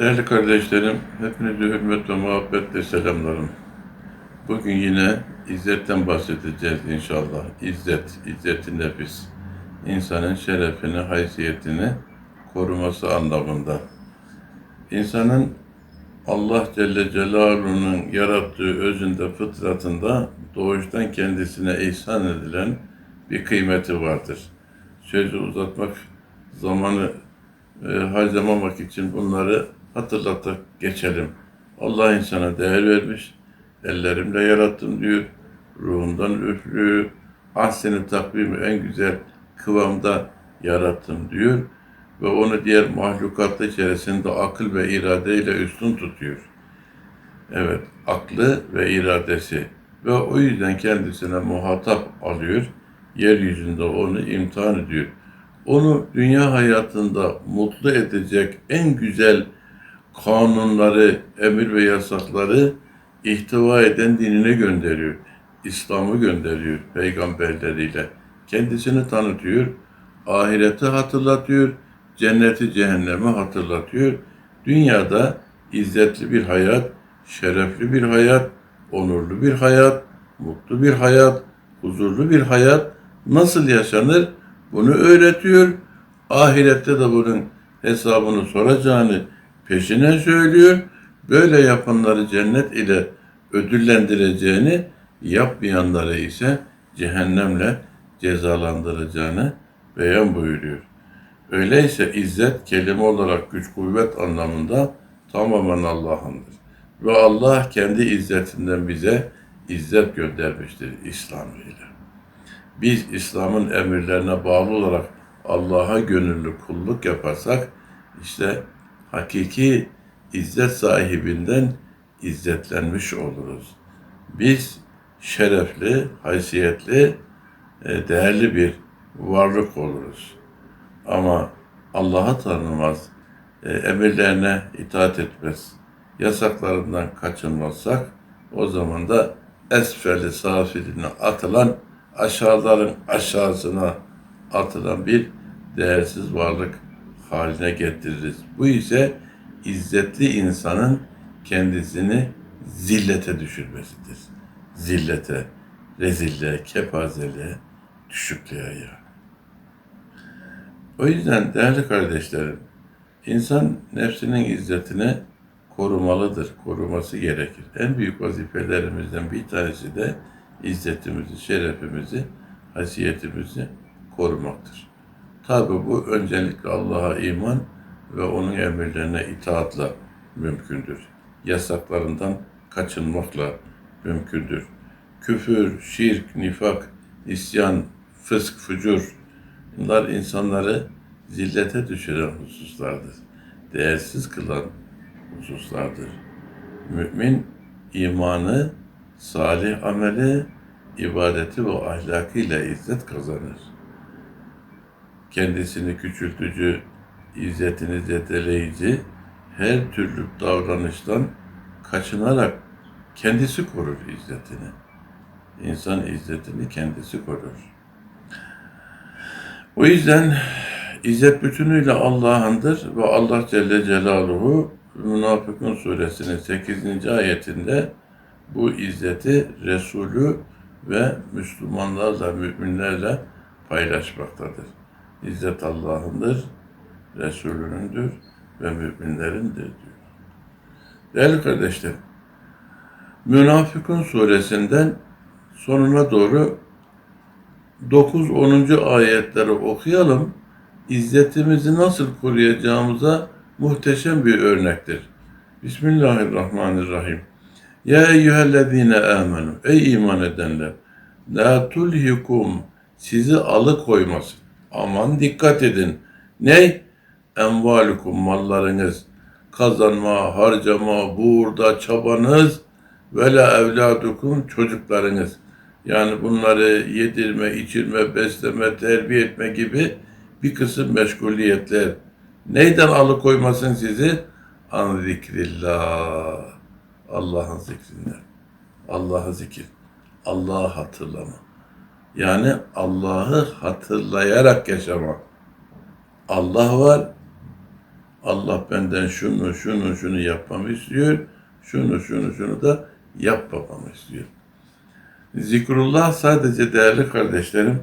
Değerli kardeşlerim, hepinizi hürmet ve muhabbetle selamlarım. Bugün yine İzzet'ten bahsedeceğiz inşallah. İzzet, İzzet-i nefis. İnsanın şerefini, haysiyetini koruması anlamında. İnsanın Allah Celle Celaluhu'nun yarattığı özünde, fıtratında doğuştan kendisine ihsan edilen bir kıymeti vardır. Sözü uzatmak, zamanı e, harcamamak için bunları hatırlatıp geçelim. Allah insana değer vermiş, ellerimle yarattım diyor, ruhundan üflüyor, ahseni takvimi en güzel kıvamda yarattım diyor ve onu diğer mahlukatlar içerisinde akıl ve iradeyle üstün tutuyor. Evet, aklı ve iradesi ve o yüzden kendisine muhatap alıyor, yeryüzünde onu imtihan ediyor. Onu dünya hayatında mutlu edecek en güzel kanunları, emir ve yasakları ihtiva eden dinine gönderiyor. İslam'ı gönderiyor peygamberleriyle. Kendisini tanıtıyor, ahireti hatırlatıyor, cenneti cehennemi hatırlatıyor. Dünyada izzetli bir hayat, şerefli bir hayat, onurlu bir hayat, mutlu bir hayat, huzurlu bir hayat nasıl yaşanır bunu öğretiyor. Ahirette de bunun hesabını soracağını peşine söylüyor. Böyle yapanları cennet ile ödüllendireceğini, yapmayanları ise cehennemle cezalandıracağını beyan buyuruyor. Öyleyse izzet kelime olarak güç kuvvet anlamında tamamen Allah'ındır. Ve Allah kendi izzetinden bize izzet göndermiştir İslam'ıyla. Biz İslam'ın emirlerine bağlı olarak Allah'a gönüllü kulluk yaparsak işte hakiki izzet sahibinden izzetlenmiş oluruz. Biz şerefli, haysiyetli, e, değerli bir varlık oluruz. Ama Allah'a tanımaz, e, emirlerine itaat etmez, yasaklarından kaçınmazsak o zaman da esfeli safiline atılan aşağıların aşağısına atılan bir değersiz varlık haline getiririz. Bu ise izzetli insanın kendisini zillete düşürmesidir. Zillete, rezilliğe, kepazeliğe, düşüklüğe ya. O yüzden değerli kardeşlerim, insan nefsinin izzetini korumalıdır, koruması gerekir. En büyük vazifelerimizden bir tanesi de izzetimizi, şerefimizi, hasiyetimizi korumaktır. Tabi bu öncelikle Allah'a iman ve onun emirlerine itaatla mümkündür. Yasaklarından kaçınmakla mümkündür. Küfür, şirk, nifak, isyan, fısk, fücur bunlar insanları zillete düşüren hususlardır. Değersiz kılan hususlardır. Mümin imanı, salih ameli, ibadeti ve ahlakıyla izzet kazanır. Kendisini küçültücü, izzetini zedeleyici her türlü davranıştan kaçınarak kendisi korur izzetini. İnsan izzetini kendisi korur. O yüzden izzet bütünüyle Allah'ındır ve Allah Celle Celaluhu Münafıkun suresinin 8. ayetinde bu izzeti Resulü ve Müslümanlarla, müminlerle paylaşmaktadır. İzzet Allah'ındır, Resulünündür ve müminlerindir diyor. Değerli kardeşlerim, Münafıkun suresinden sonuna doğru 9-10. ayetleri okuyalım. İzzetimizi nasıl koruyacağımıza muhteşem bir örnektir. Bismillahirrahmanirrahim. Ya eyyühellezine amenu. Ey iman edenler. La tulhikum. Sizi alıkoymasın. Aman dikkat edin. Ne? Envalukum mallarınız. Kazanma, harcama, buğurda çabanız ve la evladukum çocuklarınız. Yani bunları yedirme, içirme, besleme, terbiye etme gibi bir kısım meşguliyetler. Neyden alıkoymasın sizi? An zikrillah. Allah'ın zikrinden. Allah'ı zikir. Allah'ı hatırlama. Yani Allah'ı hatırlayarak yaşama. Allah var. Allah benden şunu, şunu, şunu yapmamı istiyor. Şunu, şunu, şunu da yapmamamı istiyor. Zikrullah sadece değerli kardeşlerim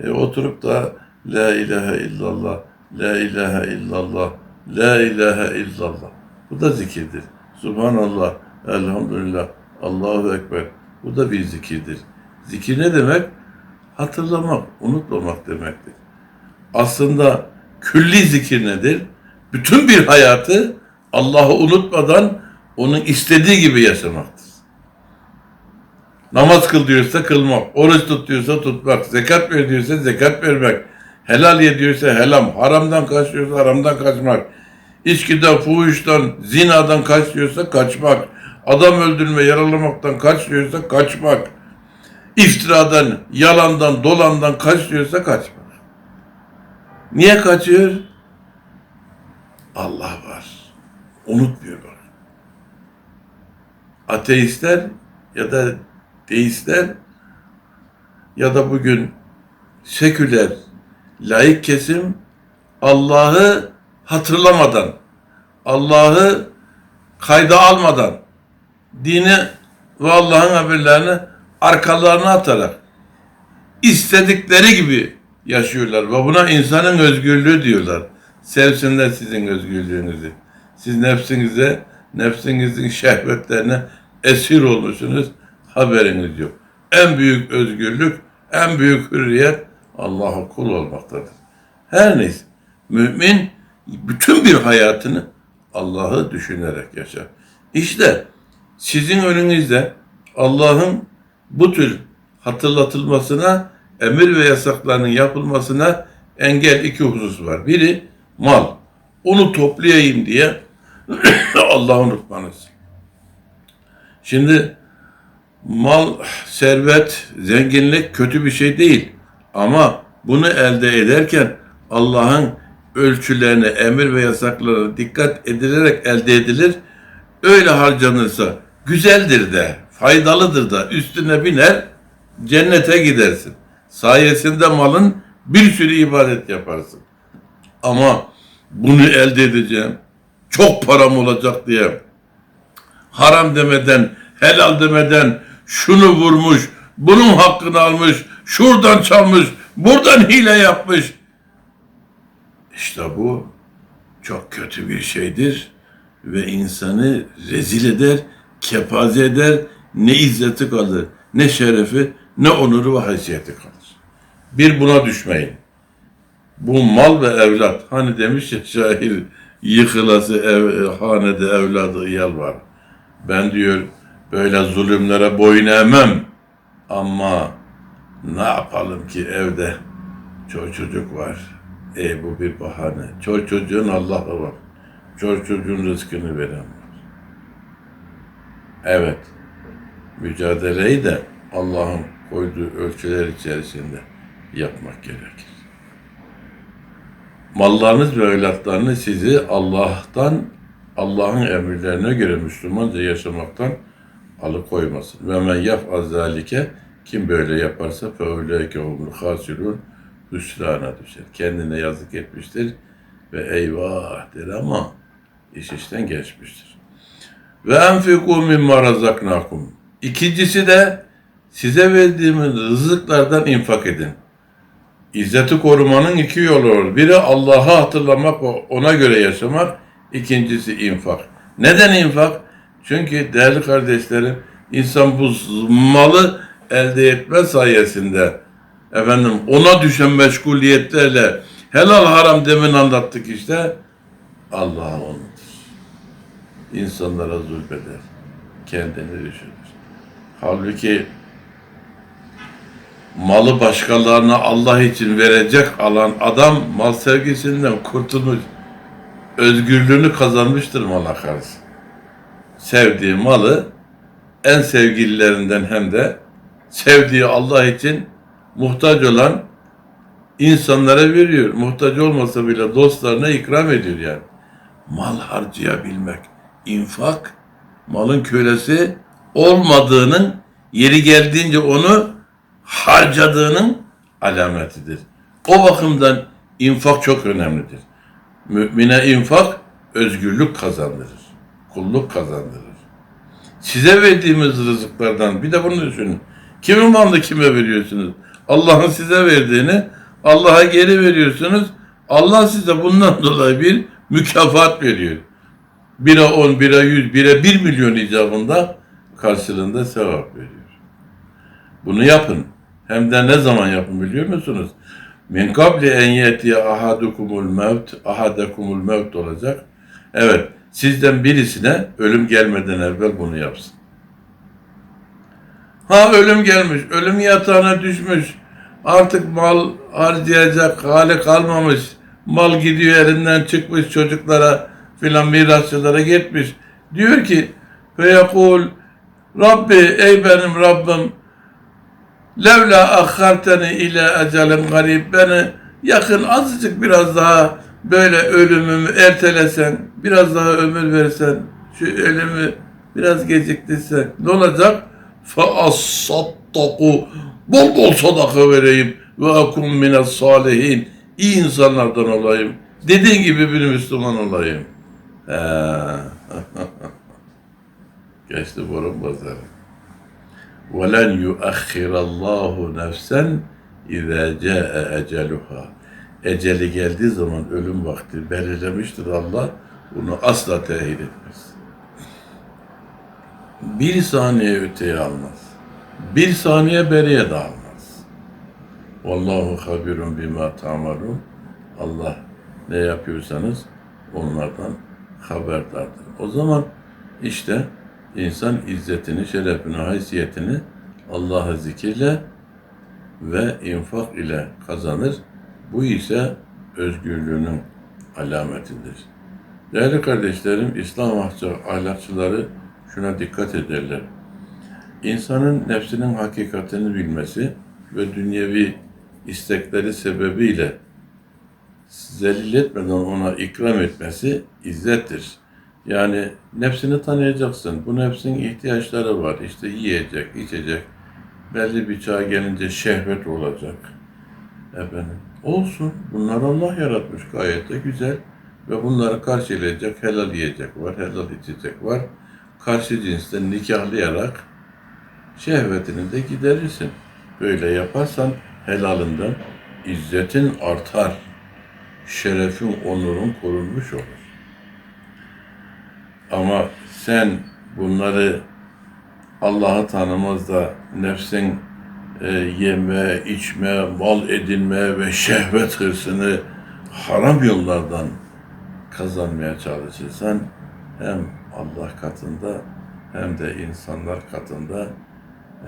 e, oturup da La ilahe illallah, La ilahe illallah, La ilahe illallah. Bu da zikirdir. Subhanallah, Elhamdülillah, Allahu Ekber. Bu da bir zikirdir. Zikir ne demek? Hatırlamak, unutmamak demektir. Aslında külli zikir nedir? Bütün bir hayatı Allah'ı unutmadan onun istediği gibi yaşamaktır. Namaz kıl diyorsa kılmak, oruç tut diyorsa tutmak, zekat ver diyorsa zekat vermek, helal ye diyorsa helal, haramdan kaç diyorsa haramdan kaçmak, içkiden, fuhuştan, zinadan kaç diyorsa kaçmak, adam öldürme, yaralamaktan kaç diyorsa kaçmak, iftiradan, yalandan, dolandan kaç diyorsa kaçmak. Niye kaçıyor? Allah var. Unutmuyor bak. Ateistler ya da deistler ya da bugün seküler laik kesim Allah'ı hatırlamadan, Allah'ı kayda almadan, dini ve Allah'ın haberlerini arkalarına atarak istedikleri gibi yaşıyorlar ve buna insanın özgürlüğü diyorlar. Sevsinler sizin özgürlüğünüzü. Siz nefsinize, nefsinizin şehvetlerine esir olmuşsunuz, haberiniz yok. En büyük özgürlük, en büyük hürriyet Allah'a kul olmaktadır. Her neyse, mümin bütün bir hayatını Allah'ı düşünerek yaşar. İşte sizin önünüzde Allah'ın bu tür hatırlatılmasına, emir ve yasaklarının yapılmasına engel iki husus var. Biri mal. Onu toplayayım diye Allah'ı unutmanız. Şimdi mal, servet, zenginlik kötü bir şey değil. Ama bunu elde ederken Allah'ın ölçülerine, emir ve yasaklarına dikkat edilerek elde edilir. Öyle harcanırsa güzeldir de, faydalıdır da üstüne biner, cennete gidersin. Sayesinde malın bir sürü ibadet yaparsın. Ama bunu elde edeceğim, çok param olacak diye haram demeden, helal demeden şunu vurmuş, bunun hakkını almış, şuradan çalmış, buradan hile yapmış. İşte bu çok kötü bir şeydir ve insanı rezil eder, kepaze eder, ne izzeti kalır, ne şerefi, ne onuru ve haysiyeti kalır. Bir buna düşmeyin. Bu mal ve evlat, hani demiş ya şair, yıkılası ev, hanede evladı iyal var. Ben diyor böyle zulümlere boyun eğmem ama ne yapalım ki evde çocuk çocuk var. E bu bir bahane. Çocuk çocuğun Allah'ı var. Çocuk çocuğun rızkını veren var. Evet. Mücadeleyi de Allah'ın koyduğu ölçüler içerisinde yapmak gerekir. Mallarınız ve evlatlarınız sizi Allah'tan, Allah'ın emirlerine göre Müslümanca yaşamaktan alıkoymasın. Ve men yaf azalike kim böyle yaparsa feuleke humul hasirun hüsrana düşer. Kendine yazık etmiştir ve eyvah der ama iş işten geçmiştir. Ve enfiku mimma razaknakum. İkincisi de size verdiğimiz rızıklardan infak edin. İzzeti korumanın iki yolu var. Biri Allah'ı hatırlamak ve ona göre yaşamak. İkincisi infak. Neden infak? Çünkü değerli kardeşlerim insan bu malı elde etme sayesinde efendim ona düşen meşguliyetlerle helal haram demin anlattık işte Allah'a unutur. İnsanlara zulmeder. Kendini düşünür. Halbuki malı başkalarına Allah için verecek alan adam mal sevgisinden kurtulmuş. Özgürlüğünü kazanmıştır mala karşı. Sevdiği malı en sevgililerinden hem de sevdiği Allah için muhtaç olan insanlara veriyor. Muhtaç olmasa bile dostlarına ikram ediyor yani. Mal harcayabilmek, infak, malın kölesi olmadığının yeri geldiğince onu harcadığının alametidir. O bakımdan infak çok önemlidir. Mümine infak özgürlük kazandırır. Kulluk kazandırır. Size verdiğimiz rızıklardan bir de bunu düşünün. Kimin malını kime veriyorsunuz? Allah'ın size verdiğini Allah'a geri veriyorsunuz. Allah size bundan dolayı bir mükafat veriyor. Bire on, bire yüz, bire bir milyon icabında karşılığında sevap veriyor. Bunu yapın. Hem de ne zaman yapın biliyor musunuz? Min kabli en yetiye ahadukumul mevt, ahadakumul mevt olacak. Evet, sizden birisine ölüm gelmeden evvel bunu yapsın. Ha ölüm gelmiş, ölüm yatağına düşmüş. Artık mal harcayacak hali kalmamış. Mal gidiyor elinden çıkmış çocuklara filan mirasçılara gitmiş. Diyor ki feyekul Rabbi ey benim Rabbim levla akharteni ile ecelin garip beni yakın azıcık biraz daha böyle ölümümü ertelesen biraz daha ömür versen şu ölümü biraz geciktirsen ne olacak? Fa as-sattaku bol bol sadaka vereyim ve akum mines salihin iyi insanlardan olayım. Dediğin gibi bir Müslüman olayım. He. Geçti borun pazarı. وَلَنْ يُؤَخِّرَ اللّٰهُ نَفْسًا اِذَا جَاءَ اَجَلُهَا Eceli geldiği zaman ölüm vakti belirlemiştir Allah. Bunu asla tehir etmez. Bir saniye öteye almaz. Bir saniye beriye de almaz. Vallahu habirun bima tamalun. Allah ne yapıyorsanız onlardan haberdardır. O zaman işte insan izzetini, şerefini, haysiyetini Allah'a zikirle ve infak ile kazanır. Bu ise özgürlüğünün alametidir. Değerli kardeşlerim, İslam ahlakçıları şuna dikkat ederler. İnsanın nefsinin hakikatini bilmesi ve dünyevi istekleri sebebiyle zelil etmeden ona ikram etmesi izzettir. Yani nefsini tanıyacaksın. Bu nefsin ihtiyaçları var. İşte yiyecek, içecek. Belli bir çağa gelince şehvet olacak. Efendim. Olsun. Bunlar Allah yaratmış gayet de güzel. Ve bunları karşılayacak helal yiyecek var, helal içecek var. Karşı cinsten nikahlayarak şehvetini de giderirsin. Böyle yaparsan helalından izzetin artar. Şerefin, onurun korunmuş olur. Ama sen bunları Allah'ı tanımaz da nefsin e, yeme, içme, mal edinme ve şehvet hırsını haram yollardan kazanmaya çalışırsan hem Allah katında hem de insanlar katında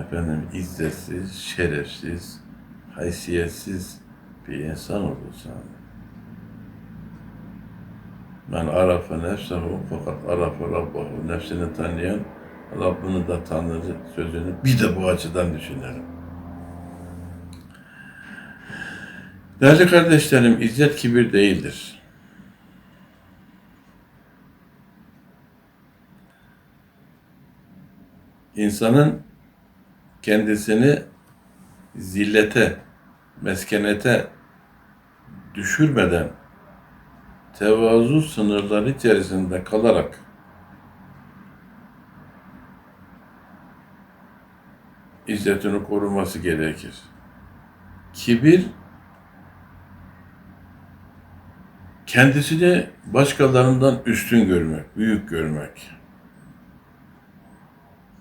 efendim izzetsiz, şerefsiz, haysiyetsiz bir insan olursan. Men arafa nefsehu fakat arafa rabbahu. Nefsini tanıyan Rabbini de tanır sözünü bir de bu açıdan düşünelim. Değerli kardeşlerim, izzet kibir değildir. İnsanın kendisini zillete, meskenete düşürmeden tevazu sınırları içerisinde kalarak izzetini koruması gerekir. Kibir kendisini başkalarından üstün görmek, büyük görmek.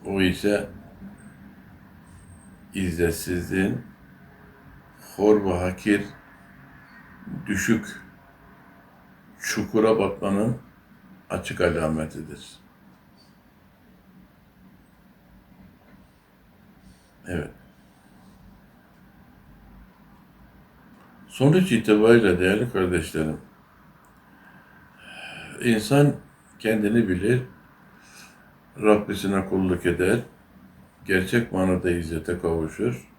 O ise izzetsizliğin, hor ve hakir, düşük, çukura batmanın açık alametidir. Evet. Sonuç itibariyle değerli kardeşlerim, insan kendini bilir, Rabbisine kulluk eder, gerçek manada izzete kavuşur,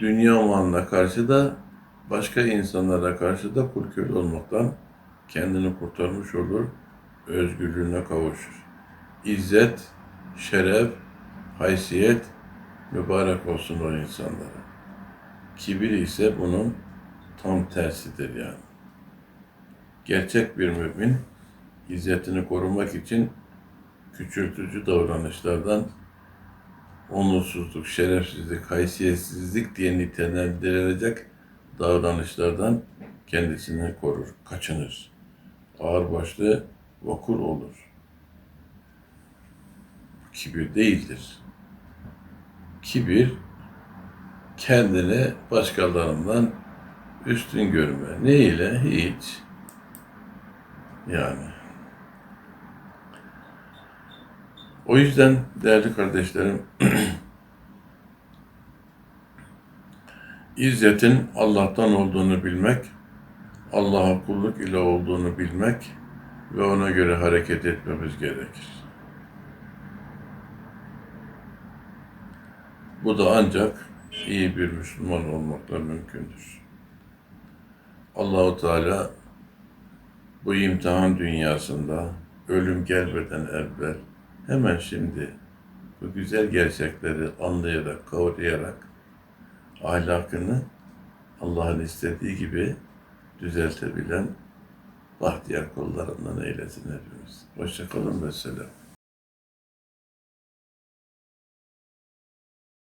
dünya malına karşı da başka insanlara karşı da kul olmaktan kendini kurtarmış olur, özgürlüğüne kavuşur. İzzet, şeref, haysiyet mübarek olsun o insanlara. Kibir ise bunun tam tersidir yani. Gerçek bir mümin İzzetini korumak için küçültücü davranışlardan onursuzluk, şerefsizlik, haysiyetsizlik diye nitelendirilecek davranışlardan kendisini korur, kaçınır. Ağırbaşlı, vakur olur. Kibir değildir. Kibir, kendini başkalarından üstün görme. Ne ile? Hiç. Yani. O yüzden değerli kardeşlerim, İzzetin Allah'tan olduğunu bilmek, Allah'a kulluk ile olduğunu bilmek ve ona göre hareket etmemiz gerekir. Bu da ancak iyi bir Müslüman olmakla mümkündür. Allahu Teala bu imtihan dünyasında ölüm gelmeden evvel hemen şimdi bu güzel gerçekleri anlayarak, kavrayarak ahlakını Allah'ın istediği gibi düzeltebilen bahtiyar kullarından eylesin hepimiz. Hoşçakalın ve selam.